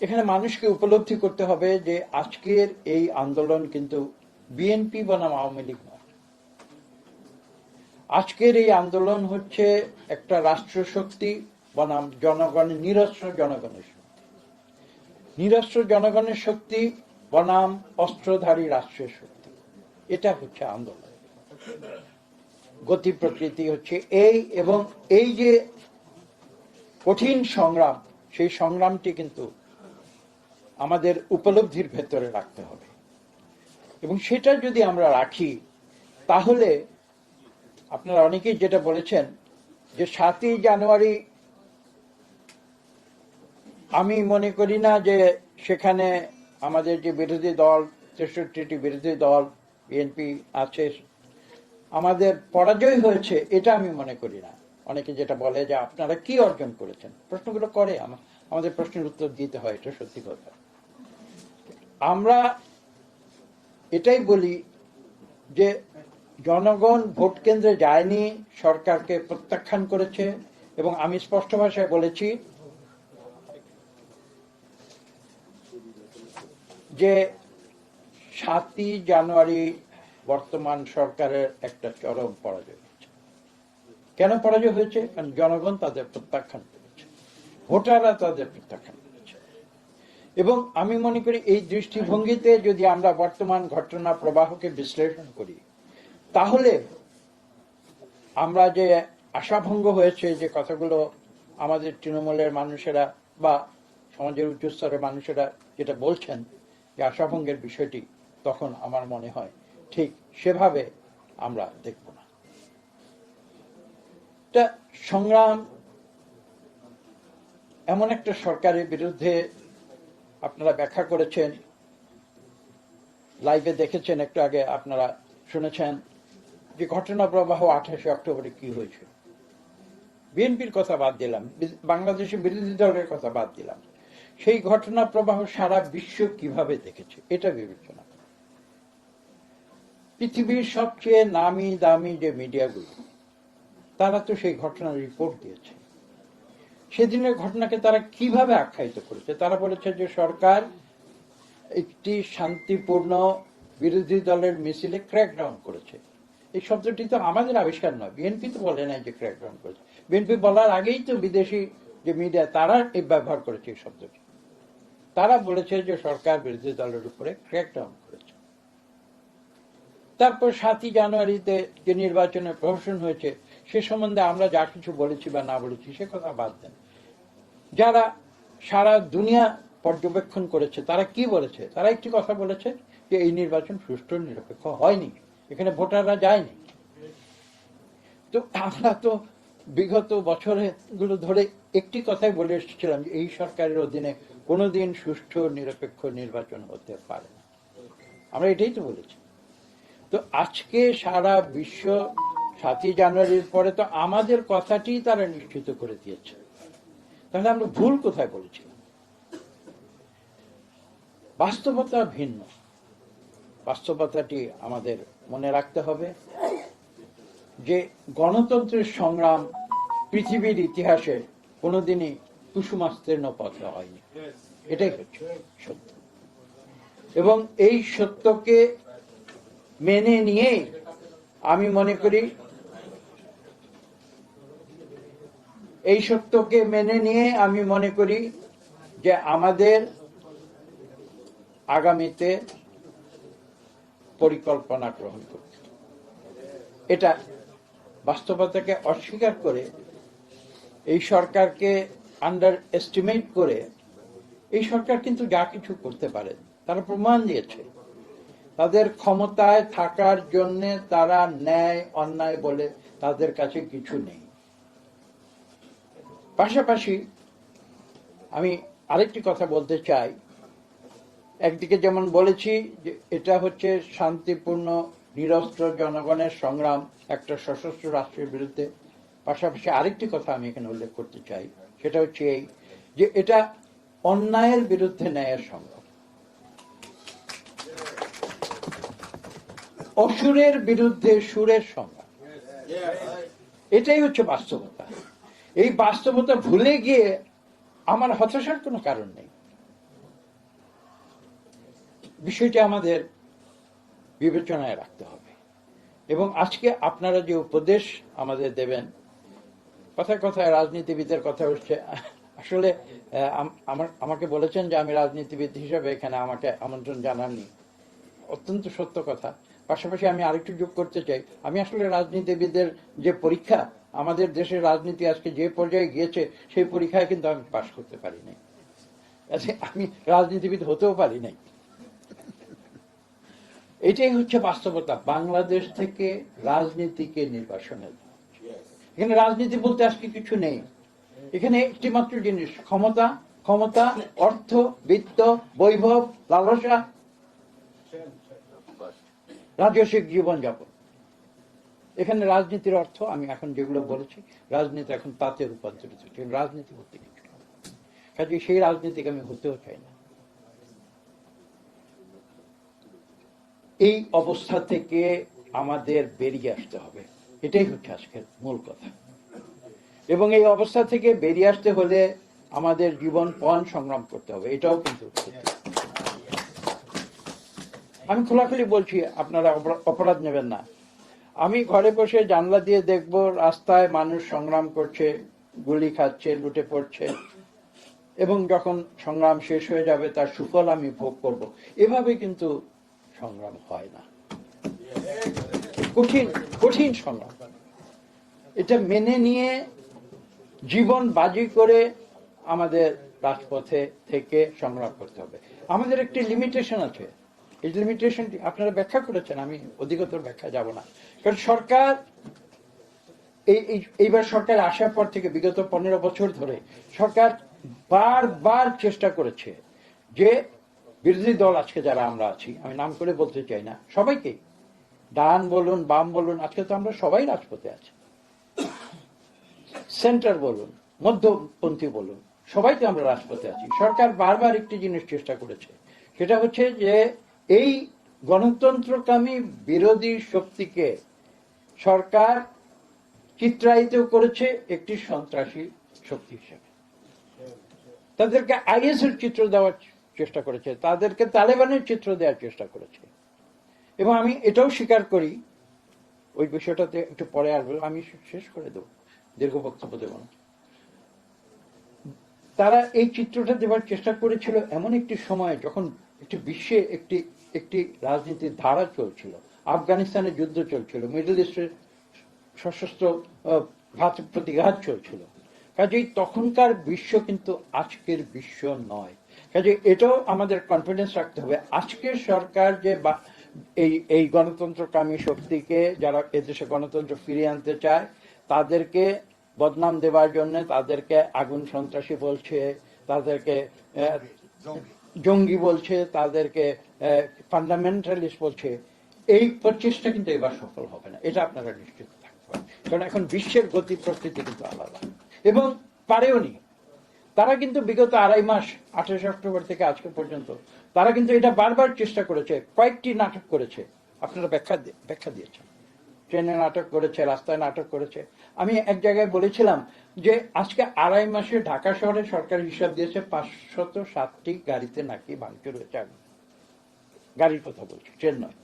এখানে মানুষকে উপলব্ধি করতে হবে যে আজকের এই আন্দোলন কিন্তু বিএনপি বনাম আওয়ামী লীগ নয়। আজকের এই আন্দোলন হচ্ছে একটা রাষ্ট্র শক্তি বনাম জনগণের নিরস্ত্র জনগণের শক্তি। নিরস্ত্র জনগণের শক্তি বনাম অস্ত্রধারী রাষ্ট্রের শক্তি। এটা হচ্ছে আন্দোলন। গতি প্রকৃতি হচ্ছে এই এবং এই যে কঠিন সংগ্রাম, সেই সংগ্রামটি কিন্তু আমাদের উপলব্ধির ভেতরে রাখতে হবে। এবং সেটা যদি আমরা রাখি, তাহলে আপনারা অনেকেই যেটা বলেছেন যে সাতই জানুয়ারি আমি মনে করি না যে সেখানে আমাদের যে বিরোধী দল, তেষট্টিটি বিরোধী দল, বিএনপি আছে, আমাদের পরাজয় হয়েছে, এটা আমি মনে করি না। অনেকে যেটা বলে যে আপনারা কি অর্জন করেছেন? প্রশ্নগুলো করে আমাদের প্রশ্নের উত্তর দিতে হয়, এটা সত্যি কথা। আমরা এটাই বলি যে জনগণ ভোট কেন্দ্রে যায়নি, সরকারকে প্রত্যাখ্যান করেছে এবং আমি স্পষ্ট ভাষায় বলেছি যে সাতই জানুয়ারি বর্তমান সরকারের একটা চরম পরাজয় হয়েছে। কেন পরাজয় হয়েছে? কারণ জনগণ তাদের প্রত্যাখ্যান করেছে। ভোটাররা তাদের প্রত্যাখ্যান এবং আমি মনে করি এই দৃষ্টিভঙ্গিতে যদি আমরা বর্তমান ঘটনা প্রবাহকে বিশ্লেষণ করি, তাহলে আমরা যে আশাভঙ্গ হয়েছে যে কথাগুলো আমাদের তৃণমূলের মানুষেরা বা সমাজের উচ্চ স্তরের মানুষেরা যেটা বলছেন, যে আশাভঙ্গের বিষয়টি তখন আমার মনে হয় ঠিক সেভাবে আমরা দেখব না। সংগ্রাম এমন একটা সরকারের বিরুদ্ধে আপনারা ব্যাখ্যা করেছেন লাইভে দেখেছেন একটু আগে আপনারা শুনেছেন যে ঘটনা প্রবাহ আঠাশে অক্টোবরে কি হয়েছে। বিএনপির কথা বাদ দিলাম বাংলাদেশের বিরোধী দলের কথা বাদ দিলাম। সেই ঘটনা প্রবাহ সারা বিশ্ব কীভাবে দেখেছে, এটা বিবেচনা পৃথিবীর সবচেয়ে নামি দামি যে মিডিয়াগুলো, তারা তো সেই ঘটনার রিপোর্ট দিয়েছে। সেদিনের ঘটনাকে তারা কীভাবে আখ্যায়িত করেছে? তারা বলেছে যে সরকার একটি শান্তিপূর্ণ বিরোধী দলের মিছিলে ক্র্যাকডাউন করেছে। এই শব্দটি তো আমাদের আবিষ্কার নয়। বিএনপি তো বলে নাই যে ক্র্যাকডাউন করেছে। বিএনপি বলার আগেই তো বিদেশি যে মিডিয়া তারা এই ব্যবহার করেছে এই শব্দটি। তারা বলেছে যে সরকার বিরোধী দলের উপরে ক্র্যাকডাউন করেছে। তারপর সাতই জানুয়ারিতে যে নির্বাচনের প্রহসন হয়েছে, সে সম্বন্ধে আমরা যা কিছু বলেছি বা না বলেছি, সে কথা বাদ দেন। যারা সারা দুনিয়া পর্যবেক্ষণ করেছে, তারা কি বলেছে? তারা একটি কথা বলেছে যে এই নির্বাচন সুষ্ঠু, নিরপেক্ষ হয়নি। এখানে ভোটাররা যায়নি। তো আমরা তো বিগত বছরে গুলো ধরে একটি কথাই বলে এসেছিলাম যে এই সরকারের অধীনে কোনোদিন সুষ্ঠু, নিরপেক্ষ নির্বাচন হতে পারে না। আমরা এটাই তো বলেছি। তো আজকে সারা বিশ্ব সাতই জানুয়ারির পরে তো আমাদের কথাটি তারা নিশ্চিত করে দিয়েছে। তাহলে আমরা ভুল কোথায় বলেছিলাম? বাস্তবতা ভিন্ন। বাস্তবতাটি আমাদের মনে রাখতে হবে যে গণতন্ত্রের সংগ্রাম পৃথিবীর ইতিহাসে কোনোদিনই কুসুমাস্তীর্ণ পথে হয়নি। এটাই হচ্ছে সত্য। এবং এই সত্যকে মেনে নিয়েই আমি মনে করি এই সত্যকে মেনে নিয়ে আমি মনে করি যে আমাদের আগামীতে পরিকল্পনা গ্রহণ করতে এটা বাস্তবতাকে অস্বীকার করে এই সরকারকে আন্ডার এস্টিমেট করে এই সরকার কিন্তু যা কিছু করতে পারে, তারা প্রমাণ দিয়েছে। তাদের ক্ষমতায় থাকার জন্য তারা ন্যায়, অন্যায় বলে তাদের কাছে কিছু নেই। পাশাপাশি আমি আরেকটি কথা বলতে চাই। একদিকে যেমন বলেছি যে এটা হচ্ছে শান্তিপূর্ণ নিরস্ত্র জনগণের সংগ্রাম একটা সশস্ত্র রাষ্ট্রের বিরুদ্ধে। পাশাপাশি আরেকটি কথা আমি এখানে উল্লেখ করতে চাই সেটা হচ্ছে এই যে এটা অন্যায়ের বিরুদ্ধে ন্যায়ের সংগ্রাম। অসুরের বিরুদ্ধে সুরের সংগ্রাম। এটাই হচ্ছে বাস্তবতা। এই বাস্তবতা ভুলে গিয়ে আমার হতাশার কোনো কারণ নেই। বিষয়টি আমাদের বিবেচনায় রাখতে হবে। এবং আজকে আপনারা যে উপদেশ আমাদের দেবেন, কথায় কথায় রাজনীতিবিদের কথা উঠছে আসলে আমার, আমাকে বলেছেন যে আমি রাজনীতিবিদ হিসেবে এখানে আমাকে আমন্ত্রণ জানাননি। অত্যন্ত সত্য কথা। পাশাপাশি আমি আরেকটু যোগ করতে চাই। আমি আসলে রাজনীতিবিদের যে পরীক্ষা আমাদের দেশের রাজনীতি আজকে যে পর্যায়ে গিয়েছে সেই পরীক্ষায় কিন্তু আমি পাশ করতে পারি নাই। আচ্ছা, আমি রাজনীতিবিদ হতেও পারি নাই। এটাই হচ্ছে বাস্তবতা। বাংলাদেশ থেকে রাজনীতিকে নির্বাসনের এখানে রাজনীতি বলতে আজকে কিছু নেই। এখানে একটি মাত্র জিনিস ক্ষমতা ক্ষমতা অর্থ বিত্ত বৈভব লালসা রাজস্বিক জীবনযাপন। এখানে রাজনীতির অর্থ আমি এখন যেগুলো বলেছি, রাজনীতি এখন তাতে রূপান্তরিত হচ্ছে রাজনীতি বলতে কিছু কাজে সেই রাজনীতিকে আমি হতেও চাই না। এই অবস্থা থেকে আমাদের বেরিয়ে আসতে হবে। এটাই হচ্ছে আজকের মূল কথা। এবং এই অবস্থা থেকে বেরিয়ে আসতে হলে আমাদের জীবন পণ সংগ্রাম করতে হবে, এটাও কিন্তু আমি খোলাখুলি বলছি, আপনারা অপরাধ নেবেন না। আমি ঘরে বসে জানলা দিয়ে দেখব, রাস্তায় মানুষ সংগ্রাম করছে, গুলি খাচ্ছে, লুটে পড়ছে। এবং যখন সংগ্রাম শেষ হয়ে যাবে, তার সুফল আমি ভোগ করব। এভাবে কিন্তু সংগ্রাম হয় না। কঠিন কঠিন সংগ্রাম। এটা মেনে নিয়ে জীবন বাজি করে আমাদের রাজপথে থেকে সংগ্রাম করতে হবে। আমাদের একটি লিমিটেশন আছে। এই লিমিটেশনটি আপনারা ব্যাখ্যা করেছেন, আমি অধিকতর ব্যাখ্যা যাব না। কারণ সরকার, এই, এই- এইবার সরকার আসার পর থেকে বিগত পনেরো বছর ধরে সরকার বারবার চেষ্টা করেছে যে বিরোধী দল আজকে যারা আমরা আছি, আমি নাম করে বলতে চাই না, সবাইকে ডান বলুন, বাম বলুন, আজকে তো আমরা সবাই রাজপথে আছি। সেন্টার বলুন, মধ্যপন্থী বলুন, সবাই তো আমরা রাজপথে আছি। সরকার বারবার একটি জিনিস চেষ্টা করেছে, সেটা হচ্ছে যে এই গণতন্ত্রকামী বিরোধী শক্তিকে সরকার চিত্রায়িত করেছে একটি সন্ত্রাসী শক্তি হিসেবে। তাদেরকে আইএস এর চিত্র দেওয়ার চেষ্টা করেছে, তাদেরকে তালেবানের চিত্র দেওয়ার চেষ্টা করেছে। এবং আমি এটাও স্বীকার করি, ওই বিষয়টাতে একটু পরে আসব, আমি শেষ করে দেবো, দীর্ঘ বক্তব্য দেব না। তারা এই চিত্রটা দেওয়ার চেষ্টা করেছিল এমন একটি সময়, যখন একটি বিশ্বে একটি একটি রাজনীতির ধারা চলছিল আফগানিস্তানে যুদ্ধ চলছিল মিডল ইস্টের সশস্ত্র ঘাত প্রতিঘাত চলছিল। কাজেই তখনকার বিশ্ব কিন্তু আজকের বিশ্ব নয়। কাজে এটাও আমাদের কনফিডেন্স রাখতে হবে। আজকের সরকার যে বা- এই এই গণতন্ত্রকামী শক্তিকে যারা এদেশে গণতন্ত্র ফিরিয়ে আনতে চায় তাদেরকে বদনাম দেওয়ার জন্য তাদেরকে আগুন সন্ত্রাসী বলছে তাদেরকে জঙ্গি বলছে তাদেরকে ফান্ডামেন্টালিস্ট বলছে, এই প্রচেষ্টা কিন্তু এবার সফল হবে না। এটা আপনারা নিশ্চিত থাকতে পারেন। কারণ এখন বিশ্বের গতি প্রকৃতি কিন্তু আলাদা। এবং পারেও নি। তারা কিন্তু বিগত আড়াই মাস, আঠাশে অক্টোবর থেকে আজকে পর্যন্ত, তারা কিন্তু এটা বারবার চেষ্টা করেছে, কয়েকটি নাটক করেছে। আপনারা ব্যাখ্যা ব্যাখ্যা দিয়েছেন। ট্রেনে নাটক করেছে, রাস্তায় নাটক করেছে। আমি এক জায়গায় বলেছিলাম যে, আজকে আড়াই মাসে ঢাকা শহরে সরকার হিসাব দিয়েছে, পাঁচশত সাতটি গাড়িতে নাকি ভাঙচুর হয়েছে আগুন। গাড়ির কথা বলছি, ট্রেন নয়।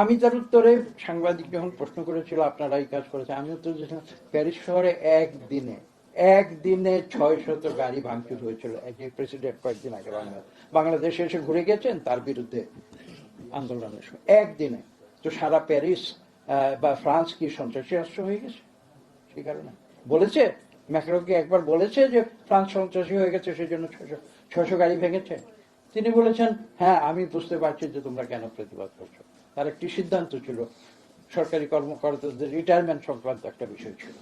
আমি তার উত্তরে সাংবাদিক যখন প্রশ্ন করেছিল, আপনারা এই কাজ করেছে আমি উত্তর দিয়েছিলাম, প্যারিস শহরে একদিনে একদিনে ছয় শত গাড়ি ভাঙচুর হয়েছিল। এক যে প্রেসিডেন্ট কয়েকদিন আগে বাংলা, বাংলাদেশে এসে ঘুরে গেছেন, তার বিরুদ্ধে আন্দোলনের সময়। একদিনে। তো সারা প্যারিস বা ফ্রান্স কি সন্ত্রাসী রাষ্ট্র হয়ে গেছে? সেই কারণে। বলেছে ম্যাক্রোকে একবার বলেছে যে ফ্রান্স সন্ত্রাসী হয়ে গেছে সেই জন্য ছশো ছশো গাড়ি ভেঙেছে। তিনি বলেছেন হ্যাঁ আমি বুঝতে পারছি যে তোমরা কেন প্রতিবাদ করছ। তার একটি সিদ্ধান্ত ছিল, সরকারি কর্মকর্তাদের রিটায়ারমেন্ট সংক্রান্ত একটা বিষয় ছিল।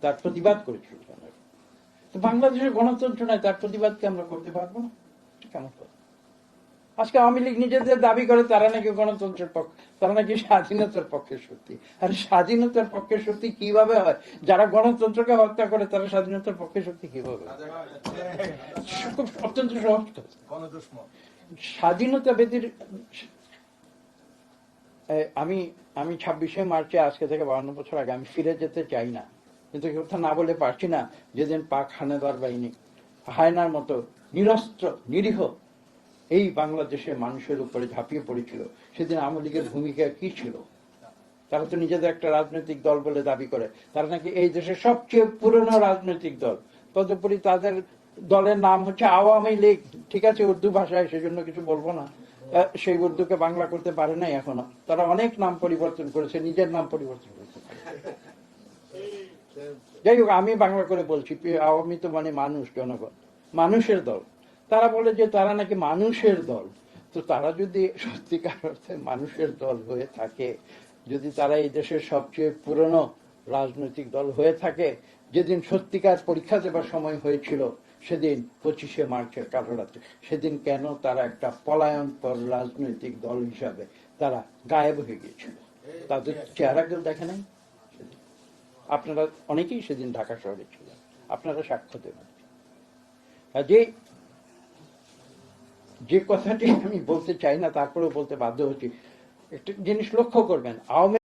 তার প্রতিবাদ করেছিল। তো বাংলাদেশের গণতন্ত্র নয়, তার প্রতিবাদকে আমরা করতে পারব না। কেমন কথা আজকে আওয়ামী লীগ নিজেদের দাবি করে তারা নাকি গণতন্ত্রের পক্ষে তারা নাকি স্বাধীনতার পক্ষের শক্তি আর স্বাধীনতার পক্ষের শক্তি কীভাবে হয়? যারা গণতন্ত্রকে হত্যা করে তারা স্বাধীনতার পক্ষের শক্তি কীভাবে খুব অত্যন্ত সহজ স্বাধীনতা ব্যতীত এ, আমি আমি ছাব্বিশে মার্চে আজকে থেকে বাহান্ন বছর আগে আমি ফিরে যেতে চাই না। কিন্তু কথা না বলে পারছি না। যেদিন পাক হানাদার বাহিনী হায়নার মতো নিরস্ত্র নিরীহ এই বাংলাদেশের মানুষের উপরে ঝাঁপিয়ে পড়েছিল। সেদিন আওয়ামী লীগের ভূমিকা কি ছিল? তারা তো নিজেদের একটা রাজনৈতিক দল বলে দাবি করে। তারা নাকি এই দেশের সবচেয়ে পুরনো রাজনৈতিক দল। তদুপরি তাদের দলের নাম হচ্ছে আওয়ামী লীগ। ঠিক আছে, উর্দু ভাষায় সেজন্য কিছু বলব না। সেই উর্দুকে বাংলা করতে পারে নাই এখনও। তারা অনেক নাম পরিবর্তন করেছে, নিজের নাম পরিবর্তন করেছে। যাই হোক, আমি বাংলা করে বলছি, আওয়ামী তো মানে মানুষ, জনগণ। মানুষের দল। তারা বলে যে তারা নাকি মানুষের দল। তো তারা যদি সত্যিকার অর্থে মানুষের দল হয়ে থাকে, যদি তারা এই দেশের সবচেয়ে পুরনো রাজনৈতিক দল হয়ে থাকে, যেদিন সত্যিকার পরীক্ষা দেবার সময় হয়েছিল, সেদিন পঁচিশে মার্চের কালো সেদিন কেন তারা একটা পলায়নপর রাজনৈতিক দল হিসাবে তারা গায়েব হয়ে গিয়েছিল? তাদের চেহারা কেউ দেখে নাই? আপনারা অনেকেই সেদিন ঢাকা শহরে ছিলেন। আপনারা সাক্ষ্য দেবেন। যে যে কথাটি আমি বলতে চাই না, তারপরেও বলতে বাধ্য হচ্ছি। একটা জিনিস লক্ষ্য করবেন, আওয়ামী